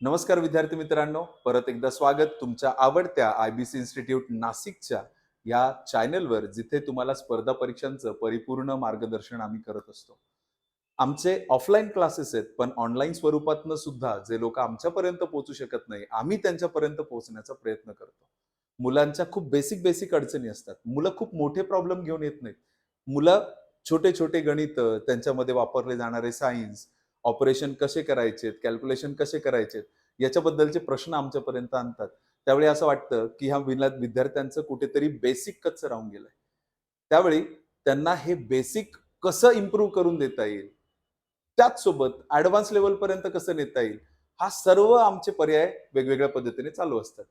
नमस्कार विद्यार्थी मित्रांनो परत एकदा स्वागत तुमच्या आवडत्या आय बी सी इन्स्टिट्यूट नाशिकच्या या चॅनलवर जिथे तुम्हाला स्पर्धा परीक्षांचं परिपूर्ण मार्गदर्शन आम्ही करत असतो. आमचे ऑफलाईन क्लासेस आहेत पण ऑनलाईन स्वरूपातनं सुद्धा जे लोक आमच्यापर्यंत पोहोचू शकत नाही आम्ही त्यांच्यापर्यंत पोहोचण्याचा प्रयत्न करतो. मुलांच्या खूप बेसिक बेसिक अडचणी असतात. मुलं खूप मोठे प्रॉब्लेम घेऊन येत नाहीत. मुलं छोटे छोटे गणित त्यांच्यामध्ये वापरले जाणारे सायन्स ऑपरेशन कसे करायचे कॅल्क्युलेशन कसे करायचे याच्याबद्दलचे प्रश्न आमच्यापर्यंत आणतात. त्यावेळी असं वाटतं की ह्या विला विद्यार्थ्यांचं कुठेतरी बेसिक कच्चं राहून गेलंय. त्यावेळी त्यांना हे बेसिक कसं इम्प्रूव्ह करून देता येईल त्याच सोबत ऍडव्हान्स लेवल पर्यंत कसं नेता येईल हा सर्व आमचे पर्याय वेगवेगळ्या पद्धतीने चालू असतात.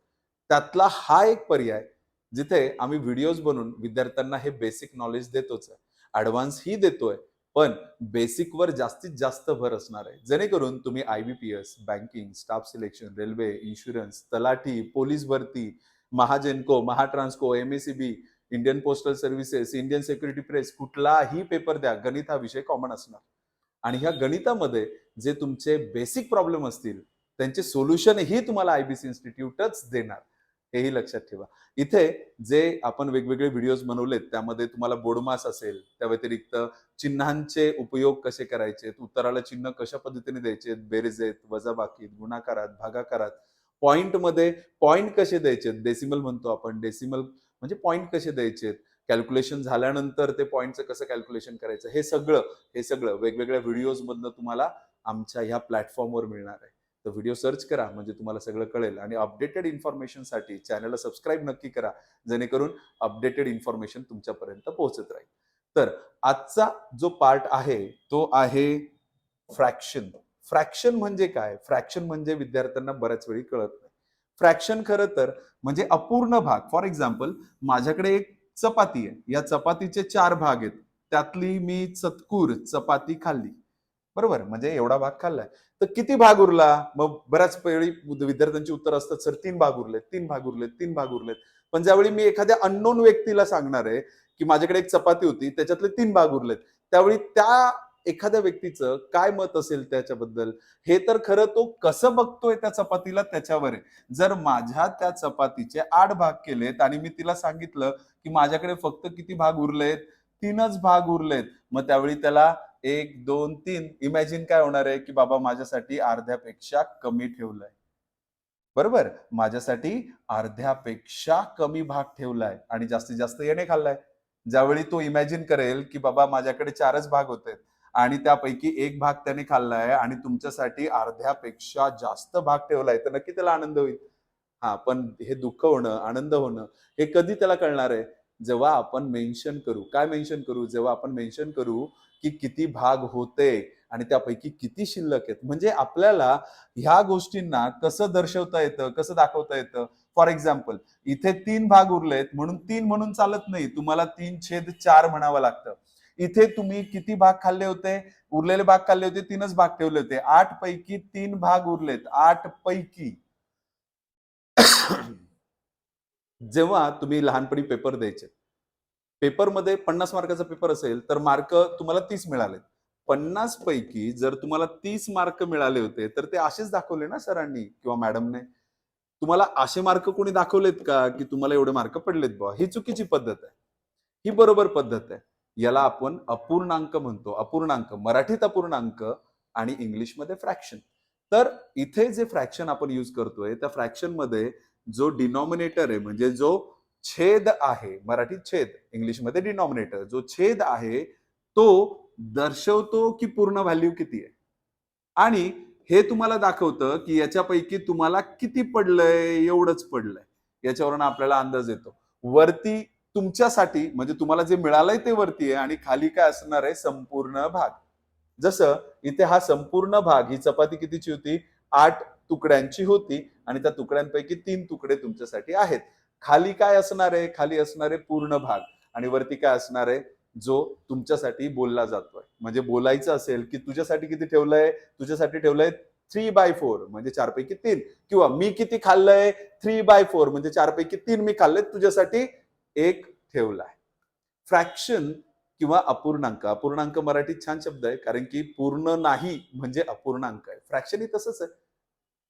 त्यातला हा एक पर्याय जिथे आम्ही व्हिडिओज बनवून विद्यार्थ्यांना हे बेसिक नॉलेज देतोच आहे. ॲडव्हान्स ही देतोय पण बेसिकवर जास्तीत जास्त भर असणार आहे. जेणेकरून तुम्ही I B P S banking staff selection railway insurance तलाठी पोलीस भरती Mahagenco Mahatransco M S C B Indian postal services Indian security press कुठलाही पेपर द्या गणित हा विषय कॉमन असणार. आणि ह्या गणितामध्ये जे तुमचे बेसिक प्रॉब्लेम असतील त्यांचे सोल्युशन ही तुम्हाला आयबीसी इन्स्टिट्यूटच देणार. हेही लक्षात ठेवा. इथे जे आपण वेगवेगळे व्हिडिओज बनवलेत त्यामध्ये तुम्हाला बोडमास असेल त्या व्यतिरिक्त चिन्हांचे उपयोग कसे करायचे उत्तराला चिन्ह कशा पद्धतीने द्यायचे बेरजेत वजाबाकीत गुणाकारात भागाकारात पॉइंटमध्ये पॉइंट कसे द्यायचे डेसिमल म्हणतो आपण डेसिमल म्हणजे पॉइंट कसे द्यायचे कॅल्क्युलेशन झाल्यानंतर ते पॉईंटचं कसं कॅल्क्युलेशन करायचं हे सगळं हे सगळं वेगवेगळ्या व्हिडिओज मधनं तुम्हाला आमच्या ह्या प्लॅटफॉर्मवर मिळणार आहे. तर व्हिडिओ सर्च करा म्हणजे तुम्हाला सगळं कळेल. आणि अपडेटेड इन्फॉर्मेशनसाठी चॅनलला सबस्क्राईब नक्की करा जेणेकरून अपडेटेड इन्फॉर्मेशन तुमच्यापर्यंत पोहोचत राहील. तर आजचा जो पार्ट आहे तो आहे फ्रॅक्शन फ्रॅक्शन म्हणजे काय? फ्रॅक्शन म्हणजे विद्यार्थ्यांना बऱ्याच वेळी कळत नाही. फ्रॅक्शन खरं तर म्हणजे अपूर्ण भाग. फॉर एक्झाम्पल माझ्याकडे एक चपाती आहे. या चपातीचे चार भाग आहेत. त्यातली मी चतकूर चपाती खाल्ली. बरोबर? म्हणजे एवढा भाग खाल्लाय. तर किती भाग उरला? मग बऱ्याच वेळी विद्यार्थ्यांची उत्तर असतात सर तीन भाग उरलेत तीन भाग उरलेत तीन भाग उरलेत. पण ज्यावेळी मी एखाद्या अननोन व्यक्तीला सांगणार आहे की माझ्याकडे एक चपाती होती त्याच्यातले तीन भाग उरलेत त्यावेळी त्या एखाद्या व्यक्तीचं काय मत असेल त्याच्याबद्दल? हे तर खरं तो कसं बघतोय त्या चपातीला? त्याच्यावर आहे. जर माझ्या त्या चपातीचे आठ भाग केलेत आणि मी तिला सांगितलं की माझ्याकडे फक्त किती भाग उरलेत? तीनच भाग उरलेत. मग त्यावेळी त्याला एक दोन तीन. इमॅजिन काय होणार आहे की बाबा माझ्यासाठी अर्ध्यापेक्षा कमी ठेवलंय. बरोबर? माझ्यासाठी अर्ध्यापेक्षा कमी भाग ठेवलाय आणि जास्तीत जास्त येणे खाल्लाय. ज्यावेळी तो इमॅजिन करेल की बाबा माझ्याकडे चारच भाग होते आणि त्यापैकी एक भाग त्याने खाल्लाय आणि तुमच्यासाठी अर्ध्यापेक्षा जास्त भाग ठेवलाय तर नक्की त्याला आनंद होईल. हा पण हे दुःख होणं आनंद होणं हे कधी त्याला कळणार आहे? जेव्हा आपण मेन्शन करू काय मेन्शन करू? जेव्हा आपण मेन्शन करू की किती भाग होते आणि त्यापैकी किती शिल्लक आहेत. म्हणजे आपल्याला ह्या गोष्टींना कसं दर्शवता येतं कसं दाखवता येतं? फॉर एक्झाम्पल इथे तीन भाग उरलेत म्हणून तीन म्हणून चालत नाही. तुम्हाला तीन छेद चार म्हणावं लागतं. इथे तुम्ही किती भाग खाल्ले होते? उरलेले भाग खाल्ले होते तीनच भाग ठेवले होते. आठ पैकी तीन भाग उरलेत. आठ पैकी जेव्हा तुम्ही लहानपणी पेपर द्यायचे पेपरमध्ये पन्नास मार्काचा पेपर असेल तर मार्क तुम्हाला तीस मिळाले पन्नास पैकी जर तुम्हाला तीस मार्क मिळाले होते तर ते असेच दाखवले ना सरांनी किंवा मॅडमने? तुम्हाला असे मार्क कोणी दाखवलेत का की तुम्हाला एवढे मार्क पडलेत बा ही चुकीची पद्धत आहे. ही बरोबर पद्धत आहे. याला आपण अपूर्णांक म्हणतो. अपूर्णांक मराठीत अपूर्णांक आणि इंग्लिशमध्ये फ्रॅक्शन. तर इथे जे फ्रॅक्शन आपण यूज करतोय त्या फ्रॅक्शनमध्ये जो डिनॉमिनेटर आहे म्हणजे जो छेद आहे मराठीत छेद इंग्लिशमध्ये डिनॉमिनेटर जो छेद आहे तो दर्शवतो की पूर्ण व्हॅल्यू किती आहे. आणि हे तुम्हाला दाखवतं की याच्यापैकी तुम्हाला किती पडलंय एवढंच पडलंय. याच्यावरून आपल्याला अंदाज येतो. वरती तुमच्यासाठी म्हणजे तुम्हाला जे मिळालंय ते वरती आहे आणि खाली काय असणार आहे संपूर्ण भाग. जसं इथे हा संपूर्ण भाग ही चपाती कितीची होती? आठ तुकड्यांची होती. आणि त्या तुकड्यांपैकी तीन तुकडे तुमच्यासाठी आहेत. खाली काय असणार आहे? खाली असणार आहे पूर्ण भाग. आणि वरती काय असणार आहे? जो तुमच्यासाठी बोलला जातोय. म्हणजे बोलायचं असेल की तुझ्यासाठी किती ठेवलंय? तुझ्यासाठी ठेवलंय थ्री बाय फोर म्हणजे चार पैकी तीन. किंवा मी किती खाल्लंय? थ्री बाय फोर म्हणजे चार पैकी तीन मी खाल्लंय तुझ्यासाठी एक ठेवलाय. फ्रॅक्शन किंवा अपूर्णांक. अपूर्णांक मराठीत छान शब्द आहे कारण की पूर्ण नाही म्हणजे अपूर्णांक आहे. फ्रॅक्शन ही तसंच आहे.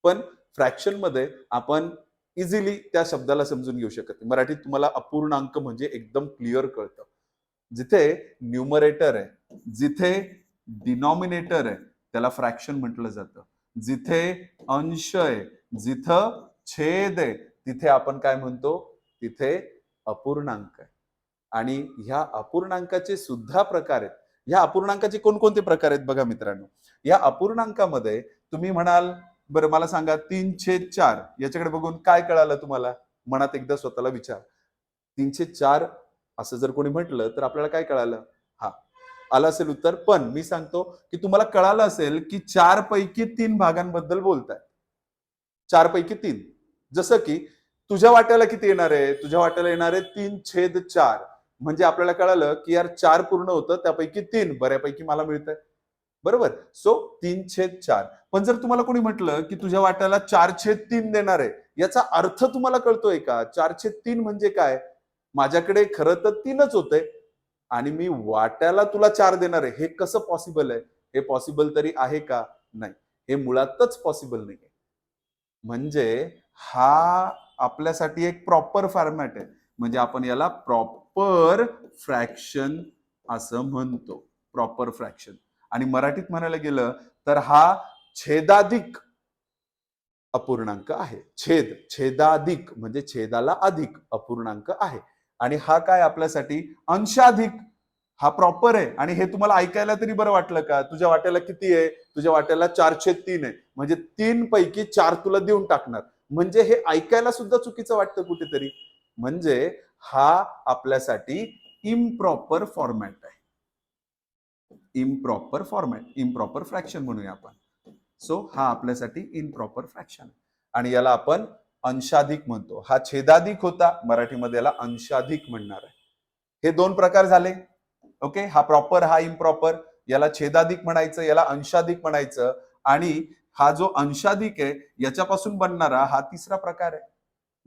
पण फ्रॅक्शनमध्ये आपण इझिली त्या शब्दाला समजून घेऊ शकत नाही. मराठीत तुम्हाला अपूर्णांक म्हणजे एकदम क्लिअर कळतं. जिथे न्युमरेटर आहे जिथे डिनॉमिनेटर आहे त्याला फ्रॅक्शन म्हटलं जातं. जिथे अंश आहे जिथं छेद आहे तिथे आपण काय म्हणतो? तिथे अपूर्णांक आहे. आणि ह्या अपूर्णांकाचे सुद्धा प्रकार आहेत. ह्या अपूर्णांकाचे कोणकोणते प्रकार आहेत बघा मित्रांनो? या अपूर्णांकामध्ये तुम्ही म्हणाल बरं मला सांगा तीन छेद चार याच्याकडे बघून काय कळालं तुम्हाला? मनात एकदा स्वतःला विचार. तीनशे चार असं जर कोणी म्हटलं तर आपल्याला काय कळालं? हा आलं असेल उत्तर पण मी सांगतो की तुम्हाला कळालं असेल की चार पैकी तीन भागांबद्दल बोलताय. चार पैकी तीन. जसं की तुझ्या वाट्याला किती येणार आहे? तुझ्या वाट्याला येणार आहे तीन छेद चार. म्हणजे आपल्याला कळालं की यार चार पूर्ण होतं त्यापैकी तीन बऱ्यापैकी मला मिळतंय. बरोबर? सो तीन छेद चार. पण जर तुम्हाला कोणी म्हटलं की तुझ्या वाट्याला चार छेद तीन देणार आहे याचा अर्थ तुम्हाला कळतोय का? चार छेद तीन म्हणजे काय? माझ्याकडे खरं तर तीनच होते आणि मी वाट्याला तुला चार देणार आहे. हे कसं पॉसिबल आहे? हे पॉसिबल तरी आहे का? नाही. हे मुळातच पॉसिबल नाही म्हणजे हा आपल्यासाठी एक प्रॉपर फॉर्मॅट आहे. म्हणजे आपण याला प्रॉपर फ्रॅक्शन असं म्हणतो. प्रॉपर फ्रॅक्शन आणि मराठीत म्हणायला गेलं तर हा छेदाधिक अपूर्णांक आहे. छेद छेदाधिक म्हणजे छेदाला अधिक अपूर्णांक आहे. आणि हा काय आपल्यासाठी? अंशाधिक. हा प्रॉपर आहे. आणि हे तुम्हाला ऐकायला तरी बरं वाटलं का? तुझ्या वाट्याला किती आहे? तुझ्या वाट्याला चारशे तीन आहे. म्हणजे तीन पैकी चार तुला देऊन टाकणार. म्हणजे हे ऐकायला सुद्धा चुकीचं वाटतं कुठेतरी. म्हणजे हा आपल्यासाठी इम्प्रॉपर फॉर्मॅट आहे. इम्प्रॉपर फॉर्मॅट इम्प्रॉपर फ्रॅक्शन म्हणूया आपण. सो हा आपल्यासाठी इम्प्रॉपर फ्रॅक्शन आणि याला आपण अंशाधिक म्हणतो. हा छेदाधिक होता मराठीमध्ये याला अंशाधिक म्हणणार आहे. हे दोन प्रकार झाले. ओके हा प्रॉपर हा इम्प्रॉपर याला छेदाधिक म्हणायचं याला अंशाधिक म्हणायचं. आणि हा जो अंशाधिक आहे याच्यापासून बनणारा हा तिसरा प्रकार आहे.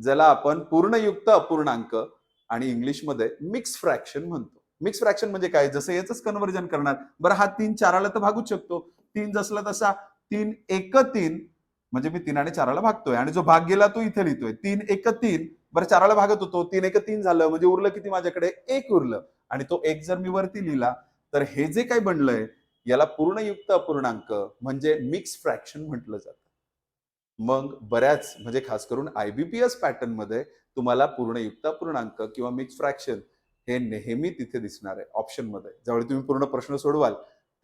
ज्याला आपण पूर्णयुक्त अपूर्णांक आणि इंग्लिशमध्ये मिक्स फ्रॅक्शन म्हणतो. मिक्स फ्रॅक्शन म्हणजे काय? जसं याच कन्व्हर्जन करणार. बरं हा तीन चाराला तर भागूच शकतो. तीन जसला तसा तीन एक तीन म्हणजे मी तीन आणि चाराला भागतोय. आणि जो भाग गेला तो इथे लिहितोय. तीन एक तीन बरं चाराला भागत होतो. तीन एक तीन झालं म्हणजे उरलं किती माझ्याकडे? एक उरलं. आणि तो एक जर मी वरती लिहिला तर हे जे काही बनलंय याला पूर्णयुक्त अपूर्णांक म्हणजे मिक्स फ्रॅक्शन म्हटलं जातं. मग बऱ्याच म्हणजे खास करून आयबीपीएस पॅटर्नमध्ये तुम्हाला पूर्णयुक्त अपूर्णांक किंवा मिक्स फ्रॅक्शन हे नेहमी तिथे दिसणार आहे ऑप्शनमध्ये. ज्यावेळी तुम्ही पूर्ण प्रश्न सोडवाल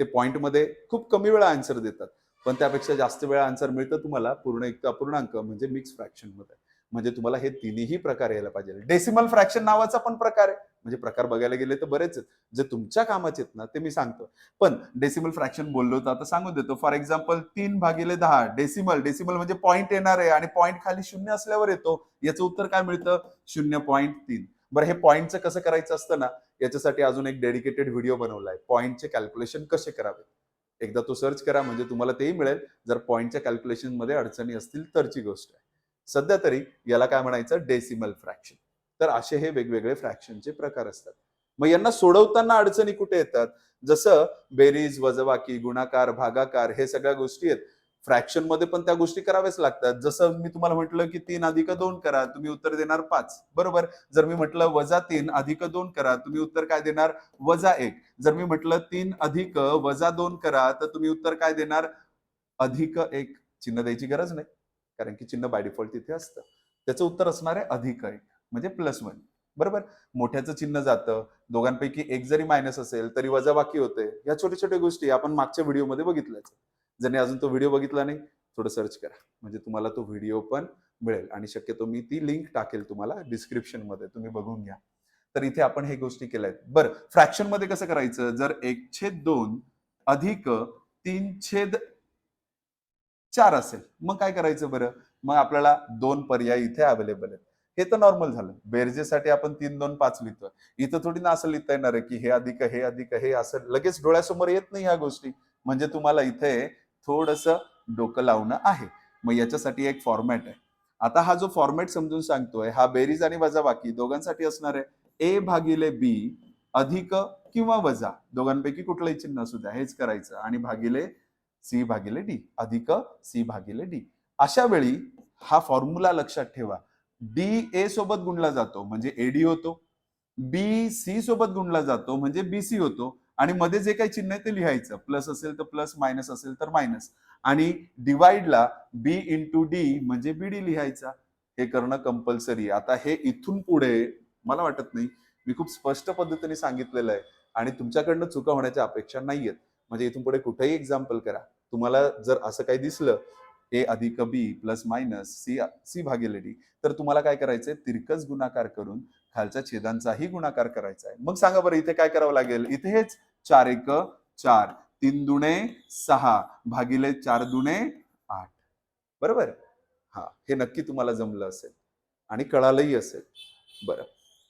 ते पॉईंटमध्ये खूप कमी वेळा आन्सर देतात. पण त्यापेक्षा जास्त वेळा आन्सर मिळतं तुम्हाला पूर्ण एक अपूर्णांक म्हणजे मिक्स फ्रॅक्शनमध्ये. म्हणजे तुम्हाला हे तिन्ही प्रकार यायला पाहिजे. डेसिमल फ्रॅक्शन नावाचा पण प्रकार आहे. म्हणजे प्रकार बघायला गेले तर बरेच आहेत. जे तुमच्या कामाचे आहेत ना ते मी सांगतो. पण डेसिमल फ्रॅक्शन बोललो तर आता सांगून देतो. फॉर एक्झाम्पल तीन भागिले दहा डेसिमल डेसिमल म्हणजे पॉईंट येणार आहे आणि पॉईंट खाली शून्य असल्यावर येतो. याचं उत्तर काय मिळतं? शून्य पॉईंट तीन. बरं हे पॉईंटचं कसं करायचं असतं ना याच्यासाठी अजून एक डेडिकेटेड व्हिडिओ बनवलाय. पॉईंटचे कॅल्क्युलेशन कसे करावे? एकदा तो सर्च करा म्हणजे तुम्हाला तेही मिळेल. जर पॉईंटच्या कॅल्क्युलेशनमध्ये अडचणी असतील तरची गोष्ट आहे. सध्या तरी याला काय म्हणायचं? डेसिमल फ्रॅक्शन तर असे हे वेगवेगळे फ्रॅक्शनचे प्रकार असतात. मग यांना सोडवताना अडचणी कुठे येतात? जसं बेरीज वजबाकी गुणाकार भागाकार हे सगळ्या गोष्टी आहेत. फ्रॅक्शनमध्ये पण त्या गोष्टी कराव्याच लागतात. जसं मी तुम्हाला म्हटलं की तीन अधिक दोन करा तुम्ही उत्तर देणार पाच. बरोबर? जर मी म्हटलं वजा तीन अधिक दोन करा तुम्ही उत्तर काय देणार? वजा एक. जर मी म्हटलं तीन अधिक वजा दोन करा तर तुम्ही उत्तर काय देणार? अधिक एक. चिन्ह द्यायची गरज नाही. कारण की चिन्ह बाय डिफॉल्ट तिथे असतं. त्याचं उत्तर असणार आहे अधिक एक म्हणजे प्लस वन बरोबर? मोठ्याचं चिन्ह जातं. दोघांपैकी एक जरी मायनस असेल तरी वजाबाकी होते. या छोट्या छोट्या गोष्टी आपण मागच्या व्हिडिओमध्ये बघितल्याच. ज्याने अजून तो व्हिडिओ बघितला नाही थोडं सर्च करा. म्हणजे तुम्हाला तो व्हिडिओ पण मिळेल आणि शक्यतो मी ती लिंक टाकेल तुम्हाला डिस्क्रिप्शनमध्ये तुम्ही बघून घ्या. तर इथे आपण हे गोष्टी केल्या आहेत. बरं फ्रॅक्शनमध्ये कसं करायचं? जर एक छेद दोन अधिक तीन छेद चार असेल मग काय करायचं बरं? मग आपल्याला दोन पर्याय इथे अवेलेबल आहेत. हे तर नॉर्मल झालं. बेरजेसाठी आपण तीन दोन पाच लिहितोय. इथं थोडी ना असं लिहिता येणार आहे की हे अधिक हे अधिक हे असं. लगेच डोळ्यासमोर येत नाही ह्या गोष्टी. म्हणजे तुम्हाला इथे थोडस डोकं लावणं आहे. मग याच्यासाठी एक फॉर्मॅट आहे. आता हा जो फॉर्मॅट समजून सांगतोय हा बेरीज आणि वजाबाकी दोघांसाठी असणार आहे. ए भागिले बी अधिक किंवा वजा दोघांपैकी कुठलंही चिन्ह असू द्या हेच करायचं. आणि भागिले सी भागिले डी अधिक सी भागिले डी. अशा वेळी हा फॉर्म्युला लक्षात ठेवा. डी ए सोबत गुणला जातो म्हणजे एडी होतो. बी सी सोबत गुणला जातो म्हणजे बी सी होतो. आणि मध्ये जे काही चिन्ह आहे ते लिहायचं. प्लस असेल तर प्लस मायनस असेल तर मायनस. आणि डिवाइडला बी इंटू डी म्हणजे बी डी लिहायचा. हे करणं कंपल्सरी आता हे इथून पुढे मला वाटत नाही. मी खूप स्पष्ट पद्धतीने सांगितलेलं आहे. आणि तुमच्याकडनं चुका होण्याच्या अपेक्षा नाहीयेत म्हणजे इथून पुढे कुठेही एक्झाम्पल करा. तुम्हाला जर असं काही दिसलं ए अधिक B plus minus C C भागिले डी तर तुम्हाला काय करायचंय तिरकस गुणाकार करून खालच्या छेदांचाही गुणाकार करायचा आहे. मग सांगा बरं इथे काय करावं लागेल? इथे हेच चार एक चार. तीन दुणे सहा. भागिले चार दुणे आठ. बरोबर? हा हे नक्की तुम्हाला जमलं असेल आणि कळालंही असेल. बरं.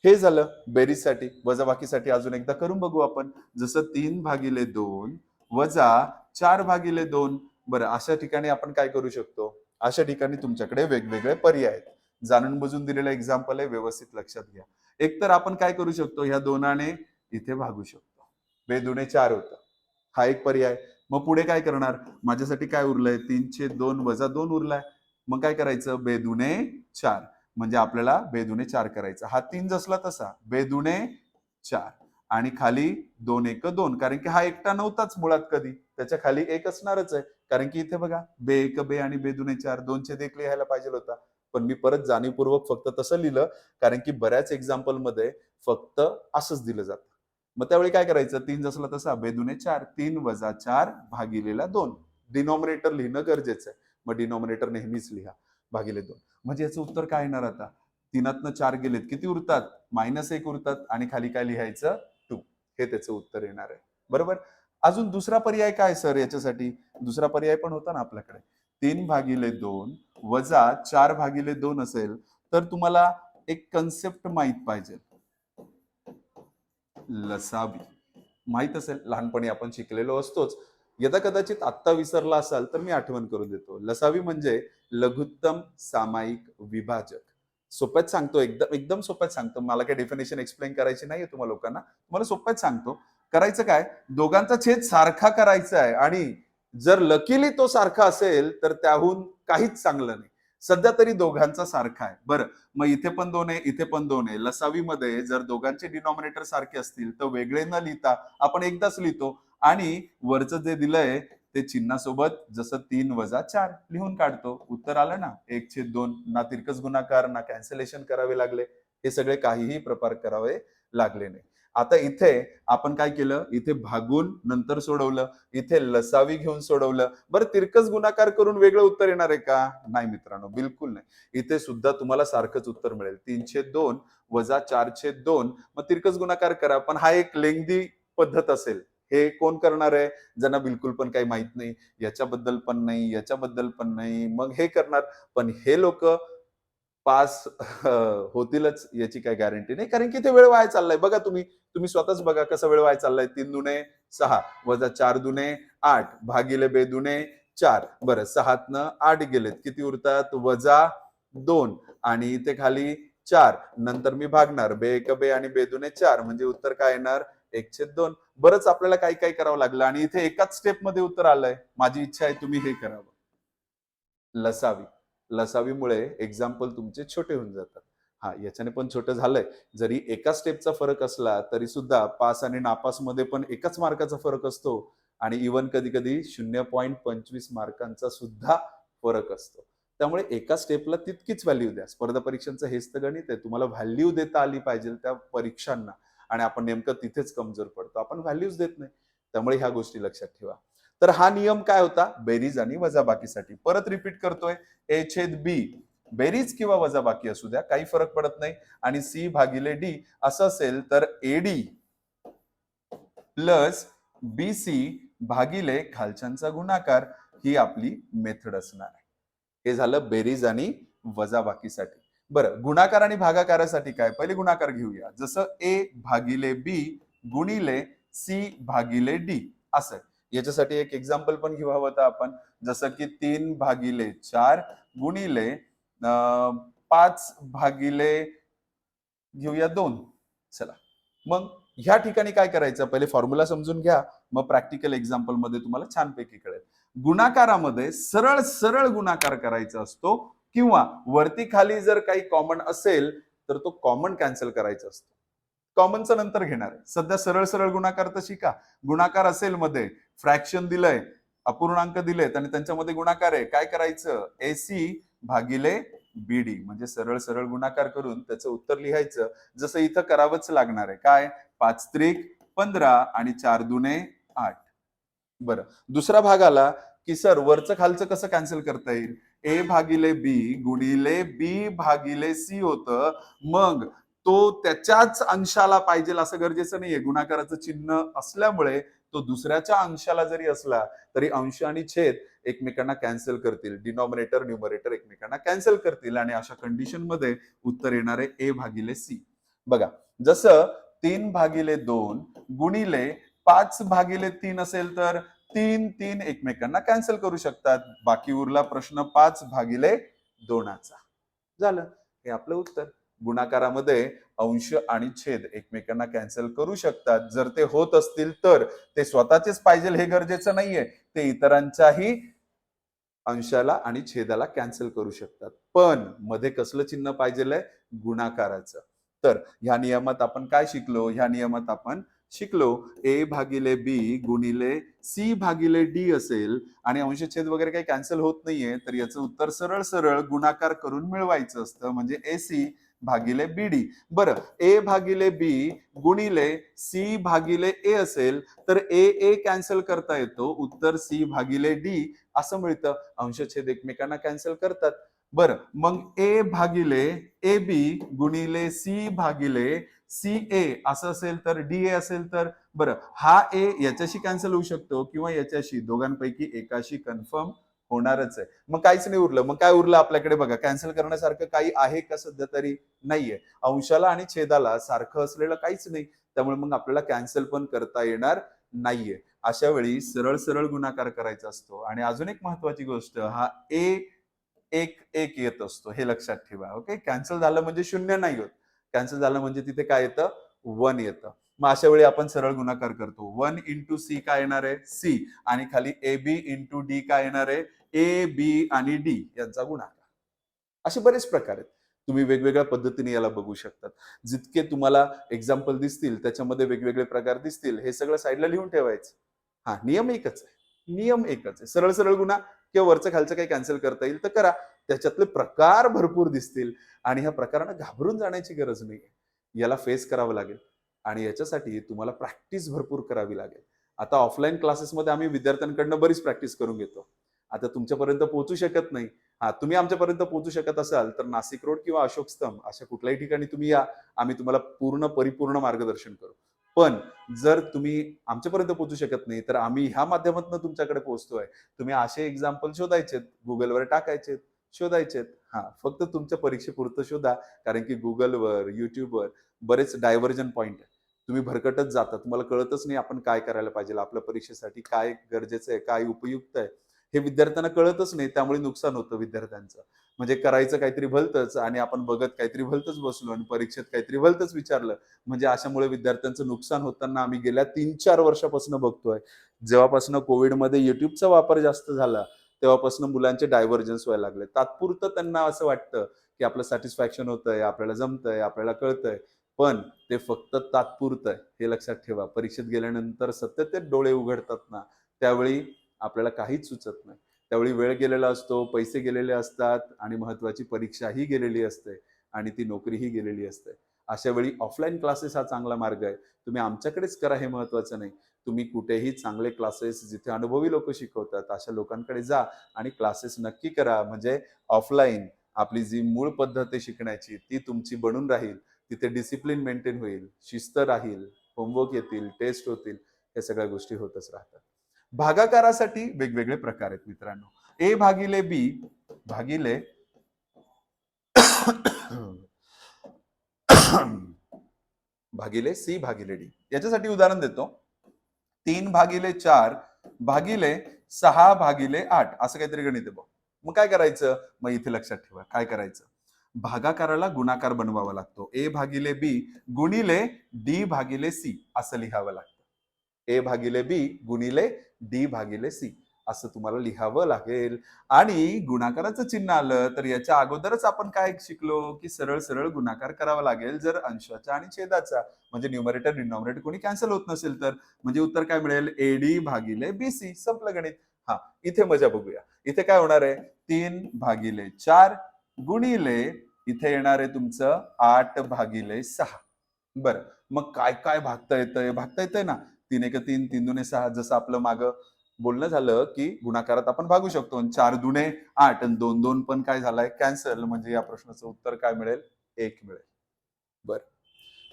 हे झालं बेरीजसाठी. वजाबाकीसाठी अजून एकदा करून बघू आपण. जसं तीन भागिले दोन वजा चार भागिले दोन. बरं अशा ठिकाणी आपण काय करू शकतो? अशा ठिकाणी तुमच्याकडे वेगवेगळे पर्याय आहेत. जाणून बुजून दिलेलं एक्झाम्पल आहे व्यवस्थित लक्षात घ्या. एकतर आपण काय करू शकतो? ह्या दोनाने इथे भागू शकतो. बेदुणे चार होतं. हा एक पर्याय. मग पुढे काय करणार? माझ्यासाठी काय उरलंय? तीनशे दोन वजा दोन उरलाय. मग काय करायचं? बेदुणे चार. म्हणजे आपल्याला बेदुणे चार करायचं. हा तीन जसला तसा. बेदुणे चार. आणि खाली दोन एक दोन. कारण की हा एकटा नव्हताच मुळात कधी. त्याच्याखाली एक असणारच आहे. कारण की इथे बघा बे एक बे आणि बेदुणे चार. दोनशे देख लिहायला पाहिजे होता. पण मी परत जाणीवपूर्वक फक्त तसं लिहिलं. कारण की बऱ्याच एक्झाम्पलमध्ये फक्त असंच दिलं जातं. मग त्यावेळी काय करायचं? तीन जसला तसा बेदुने चार तीन वजा चार भागिलेला दोन. डिनॉमिनेटर लिहिणं गरजेचं आहे. मग डिनॉमिनेटर नेहमीच लिहा भागिले दोन. म्हणजे याचं उत्तर काय येणार आता? तीनातनं चार गेलेत किती उरतात? मायनस एक उरतात आणि खाली काय लिहायचं? टू हे त्याचं उत्तर येणार आहे. बरोबर? अजून दुसरा पर्याय काय सर याच्यासाठी? दुसरा पर्याय पण होता ना आपल्याकडे. तीन भागिले दोन वजा चार भागिले दोन असेल तर तुम्हाला एक कन्सेप्ट माहीत पाहिजे. लसावी. माहीत असेल लहानपणी आपण शिकलेलो असतोच. यदा कदाचित आत्ता विसरला असाल तर मी आठवण करून देतो. लसावी म्हणजे लघुत्तम सामायिक विभाजक. सोप्यात सांगतो एकदम एकदम सोप्यात सांगतो. मला काही डेफिनेशन एक्सप्लेन करायची नाहीये तुम्हाला लोकांना. तुम्हाला सोप्यात सांगतो. करायचं काय? दोघांचा छेद सारखा करायचा आहे आणि जर लकीली तो सारखा असेल तर त्याहून काहीच चांगलं नाही. सध्या तरी दोघांचा सारखा आहे. बरं मग इथे पण दोन आहे इथे पण दोन आहे. लसावीमध्ये जर दोघांचे डिनॉमिनेटर सारखे असतील तर वेगळे न लिहिता आपण एकदाच लिहितो. आणि वरचं जे दिलंय ते चिन्हासोबत जसं तीन वजा चार लिहून काढतो. उत्तर आलं ना एक छेद दोन ना तिरकस गुणाकार ना कॅन्सलेशन करावे लागले. हे सगळे काहीही प्रकार करावे लागले नाही. आता इथे आपण काय केलं? इथे भागून नंतर सोडवलं. इथे लसावी घेऊन सोडवलं. बरं तिरकस गुणाकार करून वेगळं उत्तर येणार आहे का? नाही मित्रांनो बिलकुल नाही. इथे सुद्धा तुम्हाला सारखंच उत्तर मिळेल. तीनशे दोन वजा चारशे दोन. मग तिरकस गुणाकार करा. पण हा एक लेंगदी पद्धत असेल. हे कोण करणार आहे? ज्यांना बिलकुल पण काही माहीत नाही. याच्याबद्दल पण नाही याच्याबद्दल पण नाही. मग हे करणार. पण हे लोक पास होतीलच याची काही गॅरंटी नाही. कारण की ते वेळ वाया चाललाय. बघा तुम्ही तुम्ही स्वतःच बघा कसा वेळ वाया चाललाय. तीन दुने सहा. वजा चार दुने आठ. भागिले बे दुने चार. बरं सहातनं आठ गेलेत. किती उरतात? वजा दोन. आणि इथे खाली चार. नंतर मी भागणार. बे एक बे आणि बे दुने चार. म्हणजे उत्तर काय येणार? एकशे दोन. बरंच आपल्याला काही काही करावं लागलं. आणि इथे एकाच स्टेपमध्ये उत्तर आलंय. माझी इच्छा आहे तुम्ही हे करावं. लसावी. लसावीमुळे एक्झाम्पल तुमचे छोटे होऊन जातात. हा याच्याने पण छोटं झालंय. जरी एका स्टेपचा फरक असला तरी सुद्धा पास आणि नापासमध्ये पण एकाच मार्काचा फरक असतो आणि इवन कधी कधी शून्य पॉईंट पंचवीस मार्कांचा सुद्धा फरक असतो. त्यामुळे एका स्टेपला तितकीच व्हॅल्यू द्या. स्पर्धा परीक्षांचं हेच तर गणित आहे. तुम्हाला व्हॅल्यू देता आली पाहिजे त्या परीक्षांना आणि आपण नेमकं तिथेच कमजोर पडतो. आपण व्हॅल्यूज देत नाही. त्यामुळे ह्या गोष्टी लक्षात ठेवा. तर हा नियम काय होता? बेरीज आणि वजाबाकीसाठी. परत रिपीट करतोय. ए छेद बी. बेरीज किंवा वजाबाकी असू द्या काही फरक पडत नाही. आणि सी भागिले डी असं असेल तर एडी प्लस बी सी भागिले खालच्यांचा गुणाकार ही आपली मेथड असणार आहे. हे झालं बेरीज आणि वजाबाकीसाठी. बरं गुणाकार आणि भागाकारासाठी काय? पहिले गुणाकार घेऊया. जसं ए भागिले बी गुणिले सी भागिले डी असं याच्यासाठी एक एक्झाम्पल पण घेऊ हवं होतं आपण. जसं की तीन भागिले चार गुणिले पाच भागिले घेऊया दोन. चला. मग ह्या ठिकाणी काय करायचं? पहिले फॉर्म्युला समजून घ्या. मग प्रॅक्टिकल एक्झाम्पलमध्ये तुम्हाला छानपैकी कळेल. गुणाकारामध्ये सरळ सरळ गुणाकार करायचा असतो किंवा वरती खाली जर काही कॉमन असेल तर तो कॉमन कॅन्सल करायचा असतो. कॉमनचा नंतर घेणार. आहे. सध्या सरळ सरळ गुणाकार तर शिका. गुणाकार असेल मध्ये फ्रॅक्शन दिलंय अपूर्णांक दिलेत आणि त्यांच्यामध्ये गुणाकार आहे. काय करायचं? एसी भागिले बीडी म्हणजे सरळ सरळ गुणाकार करून त्याचं उत्तर लिहायचं. जसं इथं करावंच लागणार आहे. काय? पाच त्रिक पंधरा आणि चार दुने आठ. बरं. दुसरा भाग आला की सर वरचं खालचं कसं कॅन्सल करता येईल? ए भागिले बी गुणिले बी भागिले सी होतं. मग तो त्याच्याच अंशाला पाहिजे असं गरजेचं नाहीये. गुणाकाराचं चिन्ह असल्यामुळे तो दुसऱ्याच्या अंशाला जरी असला तरी अंश आणि छेद एकमेकांना कॅन्सल करतील. डिनॉमिनेटर न्युमरेटर एकमेकांना कॅन्सल करतील आणि अशा कंडिशनमध्ये उत्तर येणार आहे ए भागिले सी बघा जसं तीन भागिले दोन गुणिले पाच भागिले तीन असेल तर तीन तीन एकमेकांना कॅन्सल करू शकतात. बाकी उरला प्रश्न पाच भागिले दोनाचा. झालं. हे आपलं उत्तर. गुणाकारामध्ये अंश आणि छेद एकमेकांना कॅन्सल करू शकतात. जर ते होत असतील तर ते स्वतःचेच पाहिजे हे गरजेचं नाहीये. ते इतरांच्याही अंशाला आणि छेदाला कॅन्सल करू शकतात. पण मध्ये कसलं चिन्ह पाहिजे गुणाकाराचं. तर ह्या नियमात आपण काय शिकलो? ह्या नियमात आपण शिकलो ए भागिले बी गुणिले सी भागिले डी असेल आणि अंशछेद वगैरे काही कॅन्सल होत नाहीये तर याचं उत्तर सरळ सरळ गुणाकार करून मिळवायचं असतं. म्हणजे ए सी भागिले बी डी. बरं ए भागिले बी गुणिले सी भागिले ए असेल तर ए ए कॅन्सल करता येतो. उत्तर सी भागिले डी असं मिळतं. अंशछेद एकमेकांना कॅन्सल करतात. बरं मग ए भागिले ए बी गुणिले सी भागिले सी ए असं असेल तर डी ए असेल तर? बरं हा ए याच्याशी कॅन्सल होऊ शकतो किंवा याच्याशी दोघांपैकी एकाशी कन्फर्म होणारच आहे. मग काहीच नाही उरलं. मग काय उरलं आपल्याकडे बघा. कॅन्सल करण्यासारखं काही आहे का सध्या तरी? नाहीये. अंशाला आणि छेदाला सारखं असलेलं काहीच नाही. त्यामुळे मग आपल्याला कॅन्सल पण करता येणार नाहीये. अशा वेळी सरळ सरळ गुणाकार करायचा असतो. आणि अजून एक महत्वाची गोष्ट हा ए एक एक येत असतो. हे लक्षात ठेवा ओके? कॅन्सल झालं म्हणजे शून्य नाही होत. कॅन्सल झालं म्हणजे तिथे काय येतं? वन येतं. मग अशा वेळी आपण सरळ गुणाकार करतो. वन इंटू सी काय येणार आहे? सी आणि खाली ए बी इंटू डी काय येणार आहे? ए बी आणि डी यांचा गुणाकार. असे बरेच प्रकार आहेत. तुम्ही वेगवेगळ्या पद्धतीने याला बघू शकतात. जितके तुम्हाला एक्झाम्पल दिसतील त्याच्यामध्ये वेगवेगळे प्रकार दिसतील हे सगळं साईडला लिहून ठेवायचं. हा नियम एकच आहे. नियम एकच आहे. सरळ सरळ गुन्हा किंवा वरचं खालचं काही कॅन्सल करता येईल तर करा. त्याच्यातले प्रकार भरपूर दिसतील आणि ह्या प्रकारांना घाबरून जाण्याची गरज नाही याला फेस करावं लागेल आणि याच्यासाठी तुम्हाला प्रॅक्टिस भरपूर करावी लागेल. आता ऑफलाईन क्लासेसमध्ये आम्ही विद्यार्थ्यांकडनं बरीच प्रॅक्टिस करून घेतो. आता तुमच्यापर्यंत पोहोचू शकत नाही. हा तुम्ही आमच्यापर्यंत पोहोचू शकत असाल तर नाशिक रोड किंवा अशोक स्तंभ अशा कुठल्याही ठिकाणी तुम्ही या. आम्ही तुम्हाला पूर्ण परिपूर्ण मार्गदर्शन करू. पण जर तुम्ही आमच्यापर्यंत पोहोचू शकत नाही तर आम्ही ह्या माध्यमातून तुमच्याकडे पोहोचतोय. तुम्ही असे एक्झाम्पल शोधायचेत. गुगलवर टाकायचेत. शोधायचेत. हा फक्त तुमच्या परीक्षेपुरतं शोधा. कारण की गुगलवर युट्यूबवर बरेच डायव्हर्जन पॉईंट आहे तुम्ही भरकटच जाता. तुम्हाला कळतच नाही आपण काय करायला पाहिजे. आपल्या परीक्षेसाठी काय गरजेचं आहे काय उपयुक्त आहे. हे विद्यार्थ्यांना कळतच नाही त्यामुळे नुकसान होतं विद्यार्थ्यांचं. म्हणजे करायचं काहीतरी भलतच आणि आपण बघत काहीतरी भलतच बसलो आणि परीक्षेत काहीतरी भलतच विचारलं. म्हणजे अशामुळे विद्यार्थ्यांचं नुकसान होताना आम्ही गेल्या तीन चार वर्षापासून बघतोय. जेव्हापासून कोविडमध्ये युट्यूबचा वापर जास्त झाला तेव्हापासून मुलांचे डायव्हर्जन्स व्हायला लागले. तात्पुरतं त्यांना असं वाटतं की आपलं सॅटिस्फॅक्शन होतंय आपल्याला जमतंय आपल्याला कळतंय. पण ते फक्त तात्पुरतं आहे हे लक्षात ठेवा. परीक्षेत गेल्यानंतर सतत ते डोळे उघडतात ना त्यावेळी आपल्याला काहीच सुचत नाही. त्यावेळी वेळ गेलेला असतो पैसे गेलेले असतात आणि महत्वाची परीक्षाही गेलेली असते आणि ती नोकरीही गेलेली असते. अशा वेळी ऑफलाईन क्लासेस हा चांगला मार्ग आहे. तुम्ही आमच्याकडेच करा हे महत्वाचं नाही. तुम्ही कुठेही चांगले क्लासेस जिथे अनुभवी लोक शिकवतात अशा लोकांकडे जा आणि क्लासेस नक्की करा. म्हणजे ऑफलाईन आपली जी मूळ पद्धत आहे शिकण्याची ती तुमची बनून राहील. तिथे डिसिप्लिन मेंटेन होईल शिस्त राहील होमवर्क येतील टेस्ट होतील या सगळ्या गोष्टी होतच राहतात. भागाकारासाठी वेगवेगळे प्रकार आहेत मित्रांनो. ए भागिले बी भागिले भागिले सी भागिले डी. याच्यासाठी उदाहरण देतो. तीन भागिले चार भागिले सहा भागिले आठ. असं काहीतरी गणित आहे बघ. मग काय करायचं? मग इथे लक्षात ठेवा. काय करायचं? भागाकाराला गुणाकार बनवावा लागतो. ए भागिले बी गुणिले डी भागिले सी. असं लिहावं लागतं. ए भागिले बी गुणिले डी भागिले सी असं तुम्हाला लिहावं लागेल. आणि गुणाकाराचं चिन्ह आलं तर याच्या अगोदरच आपण काय शिकलो? की सरळ सरळ गुणाकार करावा लागेल जर अंशाचा आणि छेदाचा. म्हणजे न्युमरेटर डिनॉमिनेटर कोणी कॅन्सल होत नसेल तर. म्हणजे उत्तर काय मिळेल? एडी भागिले बीसी संपलं गणित. हा इथे मजा बघूया. इथे काय होणार आहे? तीन भागिले चार गुणिले इथे येणार आहे तुमचं आठ भागिले सहा. बरं मग काय काय भागता येतंय? भागता येतंय ना? तीन एक तीन तीन दुने सहा जसं आपलं माग बोलणं झालं की गुणाकारात आपण भागू शकतो. चार दुने आठ आणि दोन दोन पण काय झालाय? कॅन्सल म्हणजे या प्रश्नाचं उत्तर काय मिळेल? एक मिळेल. बर.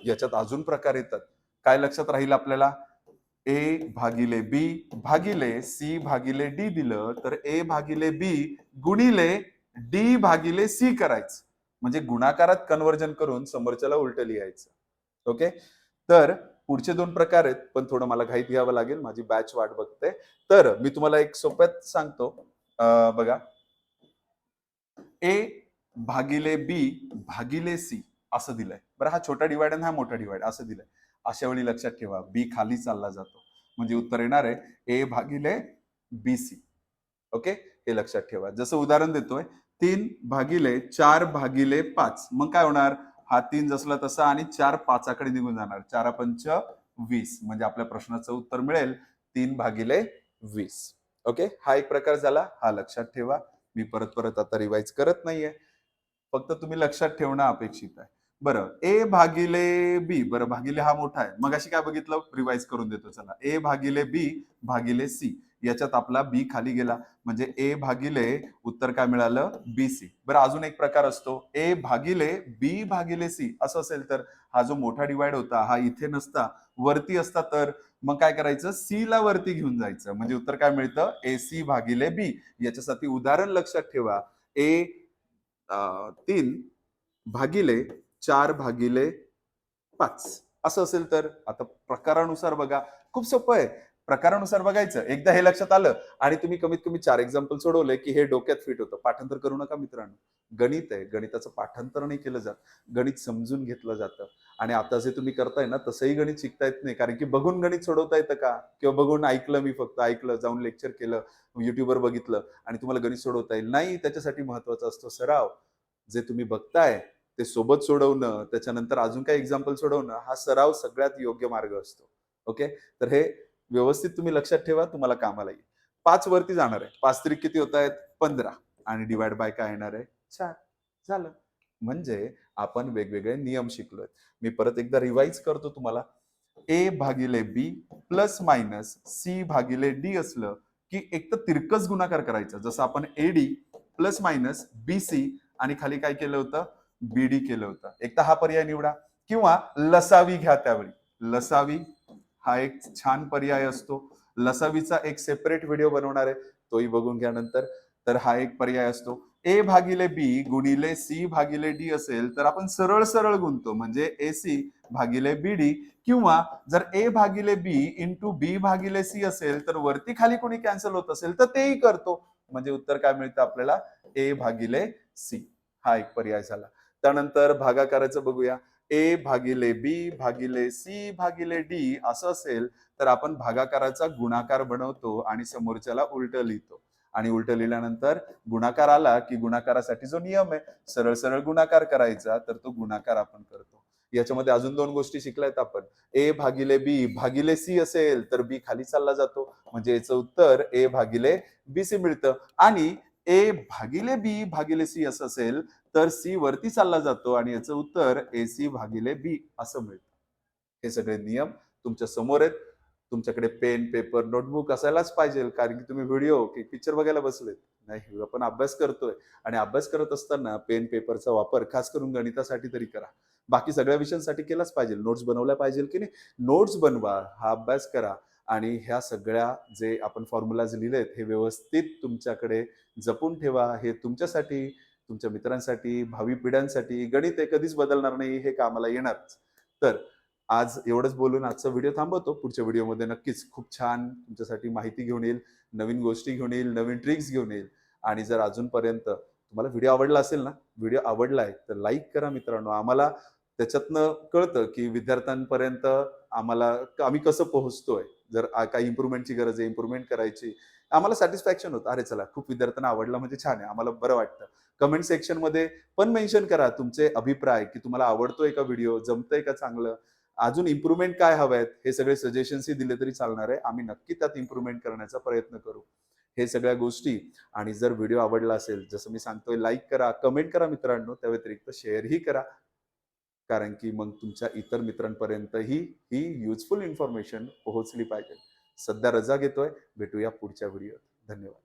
याच्यात अजून प्रकार येतात. काय लक्षात राहील आपल्याला? ए भागिले बी भागिले सी भागिले डी दिलं तर ए भागिले बी गुणिले डी भागिले सी करायचं. म्हणजे गुणाकारात कन्वर्जन करून समोरच्याला उलट लिहायचं. ओके तर पुढचे दोन प्रकार आहेत पण थोडं मला घाईत घ्यावं लागेल माझी बॅच वाट बघते. तर मी तुम्हाला एक सोप्यात सांगतो. बघा. ए भागिले बी भागिले सी असं दिलंय. बरं हा छोटा डिवाइड आणि हा मोठा डिवाइड असं दिलंय. अशा वेळी लक्षात ठेवा बी खाली चालला जातो. म्हणजे उत्तर येणार आहे ए भागिले बी सी ओके? हे लक्षात ठेवा. जसं उदाहरण देतोय तीन भागिले चार भागिले पाच. मग काय होणार? हा तीन जसला तसा आणि चार पाचाकडे निघून जाणार. चार पंच वीस. म्हणजे आपल्या प्रश्नाचं उत्तर मिळेल. तीन भागिले वीस. ओके? हा एक प्रकार झाला. हा लक्षात ठेवा. मी परत परत आता रिवाइज करत नाहीये. फक्त तुम्ही लक्षात ठेवणं अपेक्षित आहे. बरं. ए भागिले बी बरं भागिले हा मोठा आहे. मग अशी काय बघितलं? रिवाइज करून देतो. चला. ए भागिले बी भागिले सी याच्यात आपला बी खाली गेला. म्हणजे ए भागिले उत्तर काय मिळालं? बी सी बरं अजून एक प्रकार असतो. ए भागिले बी भागिले सी असं असेल तर हा जो मोठा डिवाइड होता हा इथे नसता वरती असता तर मग काय करायचं? सी ला वरती घेऊन जायचं. म्हणजे उत्तर काय मिळतं? ए सी भागिले बी याच्यासाठी उदाहरण लक्षात ठेवा. ए तीन भागिले चार भागिले पाच. असं असेल तर? आता प्रकारानुसार बघा. खूप सोपं आहे. प्रकारानुसार बघायचं. एकदा हे लक्षात आलं आणि तुम्ही कमीत कमी चार एक्झाम्पल सोडवले की हे डोक्यात फिट होतं. पाठांतर करू नका मित्रांनो. गणित आहे. गणिताचं पाठांतर नाही केलं जात. गणित समजून घेतलं जातं. आणि आता जे तुम्ही करताय ना तसंही गणित शिकता येत नाही. कारण की बघून गणित सोडवता येतं का? किंवा बघून ऐकलं मी फक्त. ऐकलं जाऊन लेक्चर केलं युट्यूबवर बघितलं आणि तुम्हाला गणित सोडवता येईल. नाही त्याच्यासाठी महत्त्वाचा असतो सराव. जे तुम्ही बघताय ते सोबत सोडवणं त्याच्यानंतर अजून काही एक्झाम्पल सोडवणं हा सराव सगळ्यात योग्य मार्ग असतो. ओके? तर हे व्यवस्थित तुम्ही लक्षात ठेवा तुम्हाला कामाला येईल. पाच वरती जाणार आहे. पाच तरी किती होत आहेत? पंधरा. आणि डिवाइड बाय काय येणार आहे? चार. झालं. म्हणजे आपण वेगवेगळे नियम शिकलोय. मी परत एकदा रिवाइज करतो तुम्हाला. ए भागिले बी प्लस मायनस सी भागिले डी असलं की एक तर तिरकस गुणाकार करायचा. जसं आपण A D plus minus B C आणि खाली काय केलं होतं? बीडी केलं होतं. एक तर हा पर्याय निवडा. किंवा लसावी घ्या त्यावेळी. लसावी हा एक छान पर्याय असतो. लसावीचा एक सेपरेट व्हिडिओ बनवणार आहे तोही बघून घ्या नंतर. तर हा एक पर्याय असतो. ए भागिले बी गुणिले सी भागिले डी असेल तर आपण सरळ सरळ गुणतो. म्हणजे ए सी भागिले बी डी किंवा जर ए भागिले बी इंटू बी भागिले सी असेल तर वरती खाली कोणी कॅन्सल होत असेल तर तेही करतो. म्हणजे उत्तर काय मिळतं आपल्याला? ए भागिले सी हा एक पर्याय झाला. त्यानंतर भागाकाराचं बघूया. ए भागिले बी भागिले सी भागिले डी असं असेल तर आपण भागाकाराचा गुणाकार बनवतो आणि समोरच्याला उलट लिहितो. आणि उलट लिहिल्यानंतर गुणाकार आला की गुणाकारासाठी जो नियम आहे सरळ सरळ गुणाकार करायचा तर तो गुणाकार आपण करतो. याच्यामध्ये अजून दोन गोष्टी शिकल्यात आपण. ए भागिले बी भागिले सी असेल तर बी खाली चालला जातो. म्हणजे याचं उत्तर ए भागिले बी सी मिळतं. आणि ए भागिले बी भागिले सी असं असेल तर सी वरती चालला जातो आणि याचं उत्तर ए सी भागिले बी असं मिळतं. हे सगळे नियम तुमच्यासमोर आहेत. तुमच्याकडे पेन पेपर नोटबुक असायलाच पाहिजे कारण की तुम्ही व्हिडिओ की पिक्चर बघायला बसलेत. नाही आपण अभ्यास करतोय. आणि अभ्यास करत असताना पेन पेपरचा वापर खास करून गणितासाठी तरी करा. बाकी सगळ्या विषयांसाठी केलाच पाहिजे. नोट्स बनवल्या पाहिजे की नाही? नोट्स बनवा हा अभ्यास करा. आणि ह्या सगळ्या जे आपण फॉर्म्युलाज लिहिलेत हे व्यवस्थित तुमच्याकडे जपून ठेवा. हे तुमच्यासाठी तुमच्या मित्रांसाठी भावी पिढ्यांसाठी गणित हे कधीच बदलणार नाही हे कामाला येणारच. तर आज एवढंच बोलून आजचा व्हिडिओ थांबवतो. पुढच्या व्हिडिओमध्ये नक्कीच खूप छान तुमच्यासाठी माहिती घेऊन येईल नवीन गोष्टी घेऊन येईल नवीन ट्रिक्स घेऊन येईल. आणि जर अजूनपर्यंत तुम्हाला व्हिडिओ आवडला असेल ना व्हिडिओ आवडला आहे तर लाईक करा मित्रांनो. आम्हाला त्याच्यातनं कळतं की विद्यार्थ्यांपर्यंत आम्हाला आम्ही कसं पोहोचतोय. जर काही इम्प्रुव्हमेंटची गरज आहे इम्प्रुव्हमेंट करायची आम्हाला सॅटिस्फॅक्शन होतं. अरे चला खूप विद्यार्थ्यांना आवडला म्हणजे छान आहे आम्हाला बरं वाटतं. कमेंट सेक्शनमध्ये पण मेन्शन करा तुमचे अभिप्राय की तुम्हाला आवडतोय का व्हिडिओ जमतंय का चांगलं अजून इम्प्रुव्हमेंट काय हवे हे सगळे सजेशन्सही दिले तरी चालणार आहे. आम्ही नक्की त्यात इम्प्रुव्हमेंट करण्याचा प्रयत्न करू. हे सगळ्या गोष्टी आणि जर व्हिडिओ आवडला असेल जसं मी सांगतोय लाईक करा कमेंट करा मित्रांनो त्या व्यतिरिक्त शेअरही करा. कारण की मग तुमच्या इतर मित्रांपर्यंतही ही युजफुल इन्फॉर्मेशन पोहोचली पाहिजे. सध्या रजा घेतोय. भेटूया पुढच्या व्हिडिओत धन्यवाद.